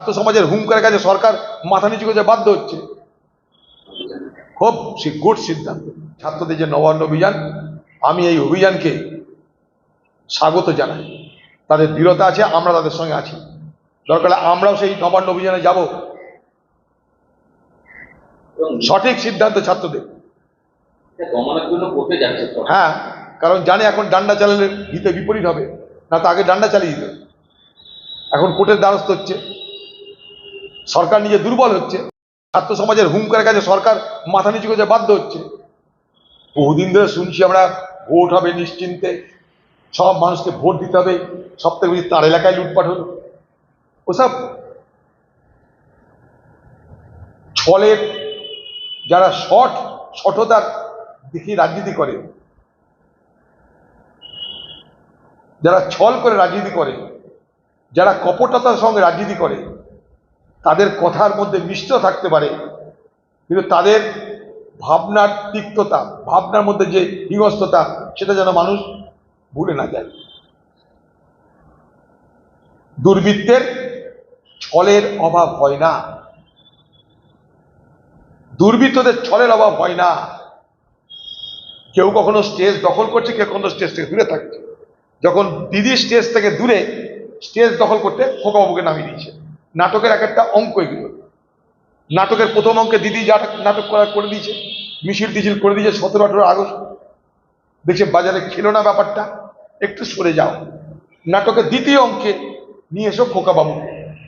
ছাত্র সমাজের হুঙ্কারের কাছে সরকার মাথা নিচু করতে বাধ্য হচ্ছে। খুব গুড সিদ্ধান্ত। ছাত্রদের যে নবান্ন অভিযান, আমি এই অভিযানকে স্বাগত জানাই। তাদের দৃঢ়তা আছে, আমরা তাদের সঙ্গে আছি। দরকার আমরাও সেই নবান্ন অভিযানে যাব। সঠিক সিদ্ধান্ত ছাত্রদের। হ্যাঁ কারণ জানে এখন ডান্ডা চালালে হিতে বিপরীত হবে, না তো আগে ডান্ডা চালিয়ে দিত। এখন কোর্টের দ্বারস্থ হচ্ছে। সরকার নিজে দুর্বল হচ্ছে, ছাত্র সমাজের হুঙ্কারের কাছে সরকার মাথা নিচু করতে বাধ্য হচ্ছে। বহুদিন ধরে শুনছি আমরা ভোট হবে নিশ্চিন্তে, সব মানুষকে ভোট দিতে হবে সব থেকে বেশি তার এলাকায় লুটপাট হলো। ওসব ছলের যারা শট, শঠতার দেখি রাজনীতি করে, যারা ছল করে রাজনীতি করে, যারা কপটতার সঙ্গে রাজনীতি করে তাদের কথার মধ্যে মিষ্ট থাকতে পারে। কিন্তু তাদের ভাবনার তিক্ততা, ভাবনার মধ্যে যে হিংস্রতা সেটা যেন মানুষ ভুলে না যায়। দুর্বৃত্তের ছলের অভাব হয় না। দুর্বৃত্তদের ছলের অভাব হয় না। কেউ কখনো স্টেজ দখল করছে, কেউ কখনো স্টেজ থেকে দূরে থাকছে। যখন দিদি স্টেজ থেকে দূরে, স্টেজ দখল করতে খোকাবাবুকে নামিয়ে দিয়েছে। নাটকের এক একটা অঙ্ক এগুলো। নাটকের প্রথম অঙ্কে দিদি যা নাটক করা করে দিয়েছে, মিছিল টিছিল করে দিয়েছে সতেরো, আঠেরো আগস্ট। দেখছে বাজারে খেলো না ব্যাপারটা, একটু সরে যাও। নাটকের দ্বিতীয় অঙ্কে নিয়ে এসো খোকাবাবু।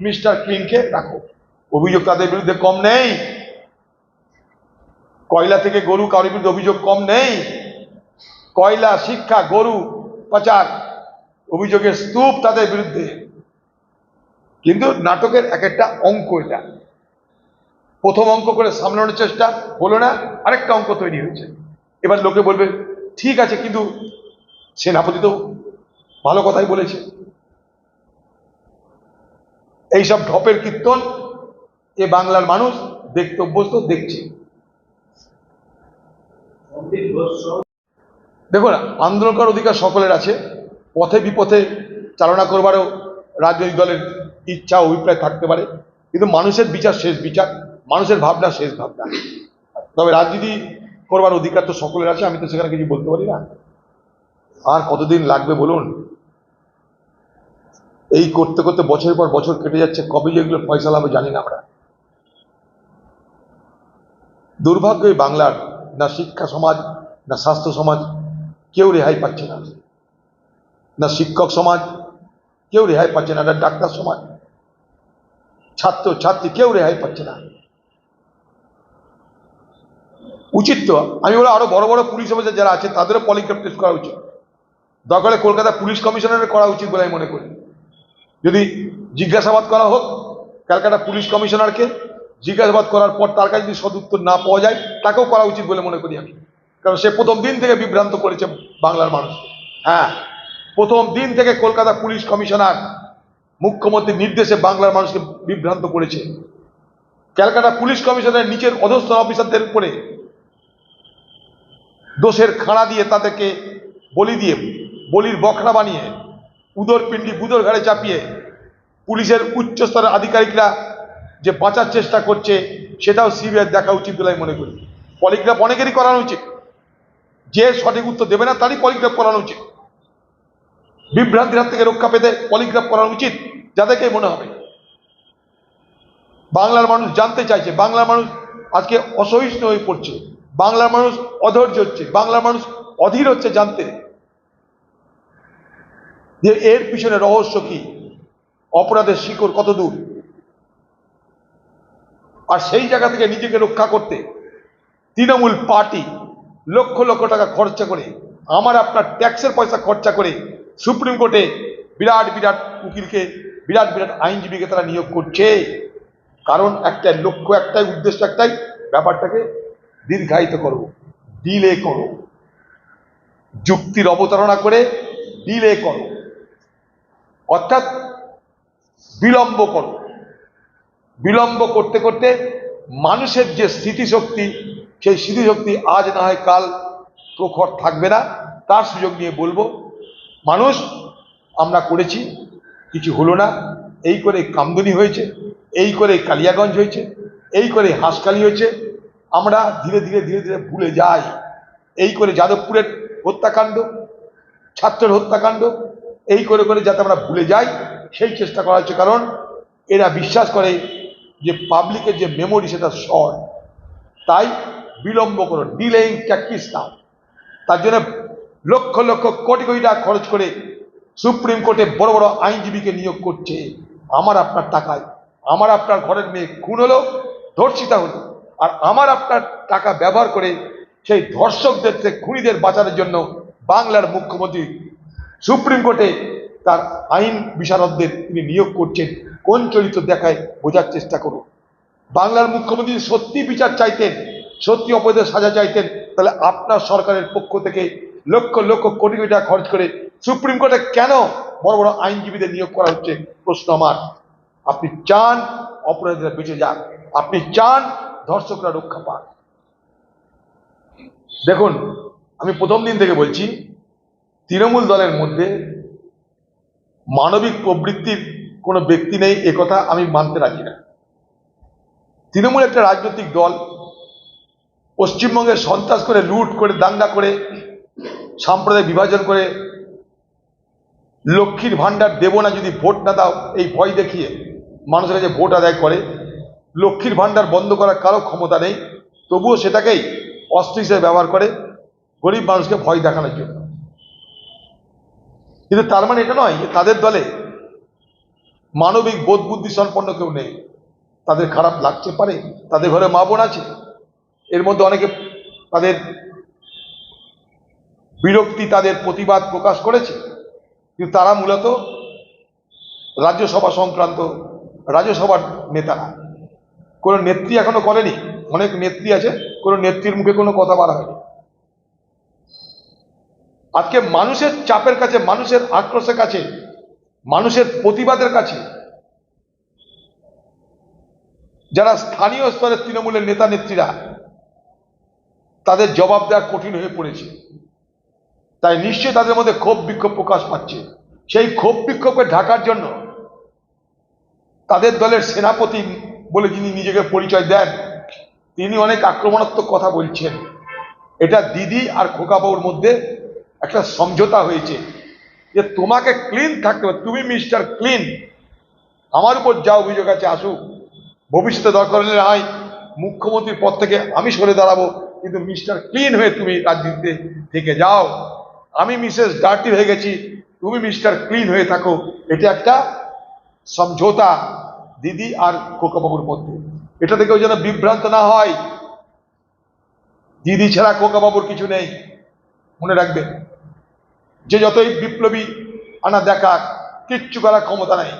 মিস্টার ক্লিনকে রাখো। অভিযোগ তাদের বিরুদ্ধে কম নেই। কয়লা থেকে গরু কারোর বিরুদ্ধে অভিযোগ কম নেই। কয়লা, শিক্ষা, গরু, পাচার, অভিযোগের স্তূপ তাদের বিরুদ্ধে। কিন্তু নাটকের এক একটা অঙ্ক এটা। প্রথম অঙ্ক করে সামলানোর চেষ্টা হলো না, আরেকটা অঙ্ক তৈরি হয়েছে। এবার লোকে বলবে, ঠিক আছে, কিন্তু সেনাপতি তো ভালো কথাই বলেছে। এইসব ঢপের কীর্তন এ বাংলার মানুষ দেখতে অভ্যস্ত, দেখছে। দেখুন আন্দোলন করার অধিকার সকলের আছে, পথে বিপথে চালনা করবারও রাজনৈতিক দলের ইচ্ছা অভিপ্রায় থাকতে পারে। কিন্তু মানুষের বিচার শেষ বিচার, মানুষের ভাবনা শেষ ভাবনা। তবে রাজনীতি করবার অধিকার তো সকলের আছে, আমি তো সেখানে কিছু বলতে পারি না। আর কতদিন লাগবে বলুন? এই করতে করতে বছরের পর বছর কেটে যাচ্ছে, কবে যেগুলো ফয়সালা হবে জানি না আমরা। দুর্ভাগ্য এই বাংলার, না শিক্ষা সমাজ, না স্বাস্থ্য সমাজ, কেউ রেহাই পাচ্ছে না। না শিক্ষক সমাজ কেউ রেহাই পাচ্ছে না না ডাক্তার সমাজ। ছাত্র, ছাত্রী, কেউ রেহাই পাচ্ছে না। উচিত তো, আমি বলে আরও বড় বড় পুলিশ অফিসার যারা আছে, তাদেরও পলিগ্রাফ টেস্ট করা উচিত। দরকারে কলকাতা পুলিশ কমিশনারের করা উচিত বলে আমি মনে করি। যদি জিজ্ঞাসাবাদ করা হোক, ক্যালকাটা পুলিশ কমিশনারকে জিজ্ঞাসাবাদ করার পর তার কাছে যদি সদুত্তর না পাওয়া যায়, তাকেও করা উচিত বলে মনে করি আমি। কারণ সে প্রথম দিন থেকে বিভ্রান্ত করেছে বাংলার মানুষ হ্যাঁ। প্রথম দিন থেকে কলকাতা পুলিশ কমিশনার মুখ্যমন্ত্রীর নির্দেশে বাংলার মানুষকে বিভ্রান্ত করেছে। ক্যালকাটা পুলিশ কমিশনের নিচের অধস্থ অফিসারদের উপরে দোষের খাড়া দিয়ে তাদেরকে বলি দিয়ে, বলির বখরা বানিয়ে উদর পিণ্ডি বুদর ঘাড়ে চাপিয়ে পুলিশের উচ্চ স্তরের আধিকারিকরা যে বাঁচার চেষ্টা করছে, সেটাও সিবিআই দেখা উচিত বলে আমি মনে করি। পলিগ্রাফ অনেকেরই করানো উচিত। যে সঠিক উত্তর দেবে না, তারই পলিগ্রাফ করানো উচিত। বিভ্রান্তির হাত থেকে রক্ষা পেতে পলিগ্রাফ করা উচিত, যাদেরকে মনে হবে। বাংলার মানুষ জানতে চাইছে, বাংলার মানুষ আজকে অসহিষ্ণু হয়ে পড়ছে, বাংলার মানুষ অধৈর্য হচ্ছে, বাংলার মানুষ অধীর হচ্ছে জানতে। যে এর পিছনে রহস্য কি? অপরাধের শিকড় কত দূর? আর সেই জায়গা থেকে নিজেকে রক্ষা করতে তৃণমূল পার্টি লক্ষ লক্ষ টাকা খরচা করে, আমার আপনার ট্যাক্সের পয়সা খরচা করে সুপ্রিম কোর্টে বিরাট বিরাট উকিলকে, বিরাট বিরাট আইনজীবীকে তারা নিয়োগ করছে। কারণ একটাই, লক্ষ্য একটাই, উদ্দেশ্য একটাই, ব্যাপারটাকে দীর্ঘায়িত করো, ডিলে করো। যুক্তির অবতারণা করে ডিলে করো। অর্থাৎ বিলম্ব করো। বিলম্ব করতে করতে মানুষের যে স্মৃতিশক্তি, সেই স্মৃতিশক্তি আজ না হয় কাল প্রখর থাকবে না। তার সুযোগ নিয়ে বলব মানুষ, আমরা করেছি, কিছু হলো না। এই করে কামদুনি হয়েছে, এই করে কালিয়াগঞ্জ হয়েছে, এই করে হাঁসকালি হয়েছে। আমরা ধীরে ধীরে ধীরে ধীরে ভুলে যাই। এই করে যাদবপুরের হত্যাকাণ্ড, ছাত্রের হত্যাকাণ্ড, এই করে করে যাতে আমরা ভুলে যাই, সেই চেষ্টা করা হচ্ছে। কারণ এরা বিশ্বাস করে যে পাবলিকের যে মেমোরি সেটা শর্ট। তাই বিলম্ব করো, ডিলেইং ট্যাক্টিস নাও। তার জন্য লক্ষ লক্ষ কোটি কোটি টাকা খরচ করে সুপ্রিম কোর্টে বড় বড় আইনজীবীকে নিয়োগ করছে। আমার আপনার টাকায়। আমার আপনার ঘরের মেয়ে খুন হলো, ধর্ষিতা হলো। আর আমার আপনার টাকা ব্যবহার করে সেই ধর্ষকদের থেকে খুনিদের বাঁচানোর জন্য বাংলার মুখ্যমন্ত্রী সুপ্রিম কোর্টে তার আইন বিশারদদের তিনি নিয়োগ করছেন। কোন চরিত্র দেখায় বোঝার চেষ্টা করুন। বাংলার মুখ্যমন্ত্রী সত্যি বিচার চাইতেন, সত্যি অপরাধের সাজা চাইতেন, তাহলে আপনার সরকারের পক্ষ থেকে লক্ষ লক্ষ কোটি কোটি টাকা খরচ করে সুপ্রিম কোর্টে কেন বড় বড় আইনজীবীদের নিয়োগ করা হচ্ছে? প্রশ্ন আমার। আপনি চান অপরাধীরা বেঁচে যাক। আপনি চান ধর্ষকরা রক্ষা পান দেখুন, আমি প্রথম দিন থেকে বলছি, তৃণমূল দলের মধ্যে মানবিক প্রবৃত্তির কোনো ব্যক্তি নেই একথা আমি মানতে রাজি না। তৃণমূল একটা রাজনৈতিক দল পশ্চিমবঙ্গে সন্ত্রাস করে, লুট করে, দাঙ্গা করে সাম্প্রদায়িক বিভাজন করে লক্ষ্মীর ভাণ্ডার দেবো না যদি ভোট না দাও, এই ভয় দেখিয়ে মানুষের কাছে ভোট আদায় করে। লক্ষ্মীর ভাণ্ডার বন্ধ করার কারও ক্ষমতা নেই, তবুও সেটাকেই অস্ত্র হিসেবে ব্যবহার করে গরিব মানুষকে ভয় দেখানোর জন্য। কিন্তু তার মানে এটা নয় যে তাদের দলে মানবিক বোধ বুদ্ধি সম্পন্ন কেউ নেই। তাদের খারাপ লাগতে পারে, তাদের ঘরে মা বোন আছে, এর মধ্যে অনেকে তাদের বিরক্তি তাদের প্রতিবাদ প্রকাশ করেছে। কিন্তু তারা মূলত রাজ্যসভা সংক্রান্ত, রাজ্যসভার নেতারা। কোনো নেত্রী এখনও করেনি। অনেক নেত্রী আছে, কোনো নেত্রীর মুখে কোনো কথা বলা হয়নি। আজকে মানুষের চাপের কাছে, মানুষের আক্রোশের কাছে, মানুষের প্রতিবাদের কাছে, যারা স্থানীয় স্তরের তৃণমূলের নেতা নেত্রীরা তাদের জবাব দেওয়া কঠিন হয়ে পড়েছে। তাই নিশ্চয়ই তাদের মধ্যে ক্ষোভ বিক্ষোভ প্রকাশ পাচ্ছে। সেই ক্ষোভ বিক্ষোভকে ঢাকার জন্য তাদের দলের সেনাপতি বলে যিনি নিজেকে পরিচয় দেন, তিনি অনেক আক্রমণাত্মক কথা বলছেন। এটা দিদি আর খোকাবাবুর মধ্যে একটা সমঝোতা হয়েছে যে তোমাকে ক্লিন থাকতে হবে, তুমি মিস্টার ক্লিন আমার উপর যা অভিযোগ আছে আসুক, ভবিষ্যতে দরকার হলে হয় মুখ্যমন্ত্রীর পদ থেকে আমি সরে দাঁড়াবো, কিন্তু মিস্টার ক্লিন হয়ে তুমি রাজনীতিতে থেকে যাও। আমি মিসেস ডার্টি হয়ে গেছি। তুমি মিস্টার ক্লিন হয়ে থাকো। এটা একটা সমঝোতা দিদি আর খোকাবাবুর মধ্যে। এটা থেকেও যেন বিভ্রান্ত না হয়। দিদি ছাড়া খোকাবাবুর কিছু নেই। মনে রাখবেন যে যতই বিপ্লবী আনা দেখা কিচ্ছু করার ক্ষমতা নাই।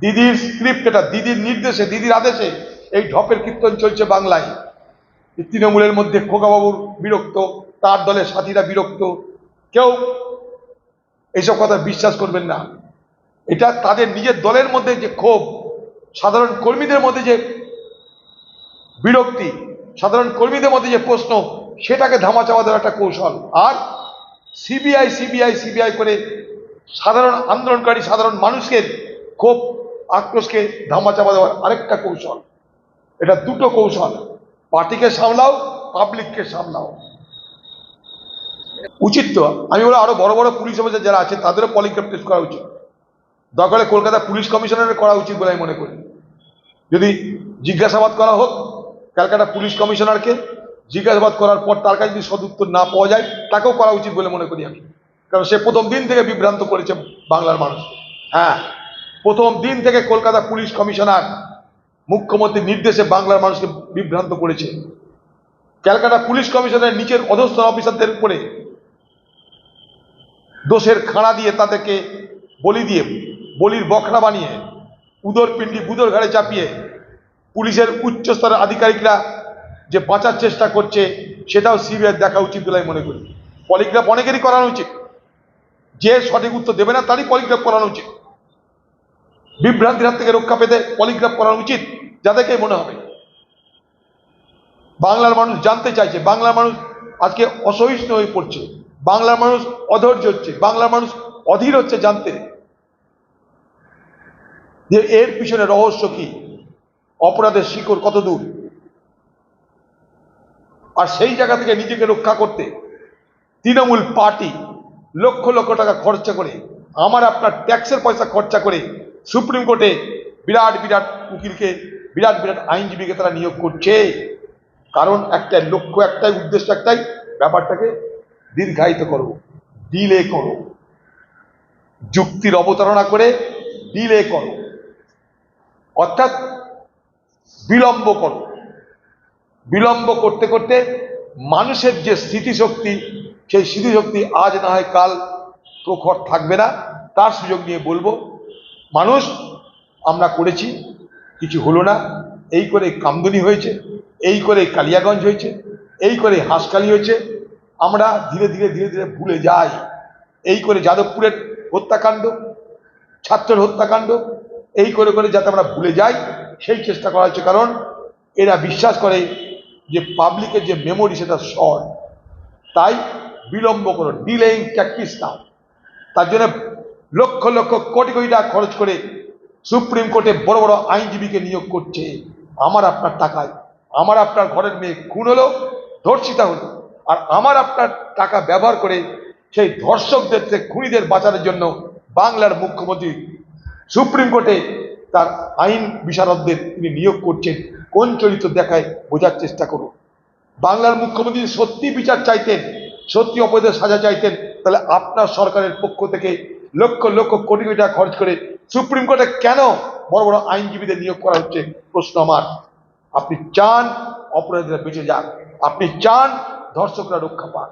দিদির স্ক্রিপ্ট এটা, দিদির নির্দেশে, দিদির আদেশে এই ঢপের কীর্তন চলছে বাংলায়। তৃণমূলের মধ্যে খোকাবাবুর বিরক্ত, তার দলের সাথীরা বিরক্ত কেউ এইসব কথা বিশ্বাস করবেন না। এটা তাদের নিজের দলের মধ্যে যে ক্ষোভ, সাধারণ কর্মীদের মধ্যে যে বিরক্তি, সাধারণ কর্মীদের মধ্যে যে প্রশ্ন, সেটাকে ধামাচাপা দেওয়ার একটা কৌশল। আর সিবিআই সিবিআই সিবিআই করে সাধারণ আন্দোলনকারী, সাধারণ মানুষের ক্ষোভ, আক্রোশকে ধামাচাপা দেওয়ার আরেকটা কৌশল। এটা দুটো কৌশল। পার্টিকে সামলাও পাবলিককে সামলাও। উচিত তো। আমি বলে আরও বড় বড় পুলিশ অফিসার যারা আছে, তাদেরও পলিগ্রাফ টেস্ট করা উচিত। দরকার কলকাতা পুলিশ কমিশনারের করা উচিত বলে আমি মনে করি। যদি জিজ্ঞাসাবাদ করা হোক ক্যালকাটা পুলিশ কমিশনারকে জিজ্ঞাসাবাদ করার পর তার কাছে যদি সদুত্তর না পাওয়া যায়, তাকেও করা উচিত বলে মনে করি আমি। কারণ সে প্রথম দিন থেকে বিভ্রান্ত করেছে বাংলার মানুষ। হ্যাঁ প্রথম দিন থেকে কলকাতা পুলিশ কমিশনার মুখ্যমন্ত্রীর নির্দেশে বাংলার মানুষকে বিভ্রান্ত করেছে। ক্যালকাটা পুলিশ কমিশনের নিচের অধস্থ অফিসারদের উপরে দোষের খাড়া দিয়ে তাদেরকে বলি দিয়ে, বলির বখরা বানিয়ে উদর পিণ্ডি বুদর ঘাড়ে চাপিয়ে পুলিশের উচ্চ স্তরের আধিকারিকরা যে বাঁচার চেষ্টা করছে, সেটাও সিবিআই দেখা উচিত বলে আমি মনে করি। পলিগ্রাফ অনেকেরই করানো উচিত। যে সঠিক উত্তর দেবে না, তারই পলিগ্রাফ করানো উচিত। বিভ্রান্তির হাত থেকে রক্ষা পেতে পলিগ্রাফ করানো উচিত যাদেরকে মনে হবে। বাংলার মানুষ জানতে চাইছে, বাংলার মানুষ আজকে অসহিষ্ণু হয়ে পড়ছে। বাংলার মানুষ অধৈর্য হচ্ছে বাংলার মানুষ অধীর হচ্ছে জানতে। যে এর পিছনে রহস্য কি? অপরাধের শিকড় কত দূর? আর সেই জায়গা থেকে নিজেকে রক্ষা করতে তৃণমূল পার্টি লক্ষ লক্ষ টাকা খরচা করে, আমার আপনার ট্যাক্সের পয়সা খরচা করে সুপ্রিম কোর্টে বিরাট বিরাট উকিলকে, বিরাট বিরাট আইনজীবীকে তারা নিয়োগ করছে। কারণ একটা লক্ষ্য, একটাই উদ্দেশ্য, একটাই ব্যাপারটাকে দীর্ঘায়িত করো ডিলে করো যুক্তির অবতারণা করে ডিলে করো অর্থাৎ বিলম্ব করো বিলম্ব করতে করতে মানুষের যে স্মৃতিশক্তি, সেই স্মৃতিশক্তি আজ না হয় কাল প্রখর থাকবে না। তার সুযোগ নিয়ে বলব, মানুষ, আমরা করেছি, কিছু হলো না। এই করে কামদুনি হয়েছে, এই করে কালিয়াগঞ্জ হয়েছে, এই করে হাঁসকালি হয়েছে আমরা ধীরে ধীরে ধীরে ধীরে ভুলে যাই। এই করে যাদবপুরের হত্যাকাণ্ড, ছাত্রের হত্যাকাণ্ড, এই করে করে যাতে আমরা ভুলে যাই, সেই চেষ্টা করা হচ্ছে কারণ এরা বিশ্বাস করে যে পাবলিকের যে মেমোরি সেটা শর্ট। তাই বিলম্ব করো ডিলেইং প্র্যাকটিস নাও তার জন্য লক্ষ লক্ষ কোটি কোটি টাকা খরচ করে সুপ্রিম কোর্টে বড় বড় আইনজীবীকে নিয়োগ করছে। আমার আপনার টাকায়, আমার আপনার ঘরের মেয়ে খুন হলো, ধর্ষিতা হলো। আর আমার আপনার টাকা ব্যবহার করে সেই ধর্ষকদের থেকে খুনিদের বাঁচানোর জন্য বাংলার মুখ্যমন্ত্রী সুপ্রিম কোর্টে তার আইন বিশারদদের তিনি নিয়োগ করছেন। কোন চরিত্র দেখায় বোঝার চেষ্টা করুন। বাংলার মুখ্যমন্ত্রী সত্যি বিচার চাইতেন, সত্যি অপরাধের সাজা চাইতেন, তাহলে আপনার সরকারের পক্ষ থেকে লক্ষ লক্ষ কোটি কোটি টাকা খরচ করে সুপ্রিম কোর্টে কেন বড় বড় আইনজীবীদের নিয়োগ করা হচ্ছে? প্রশ্ন আমার। আপনি চান অপরাধীরা বেঁচে যান আপনি চান ধর্ষকরা রক্ষা পাক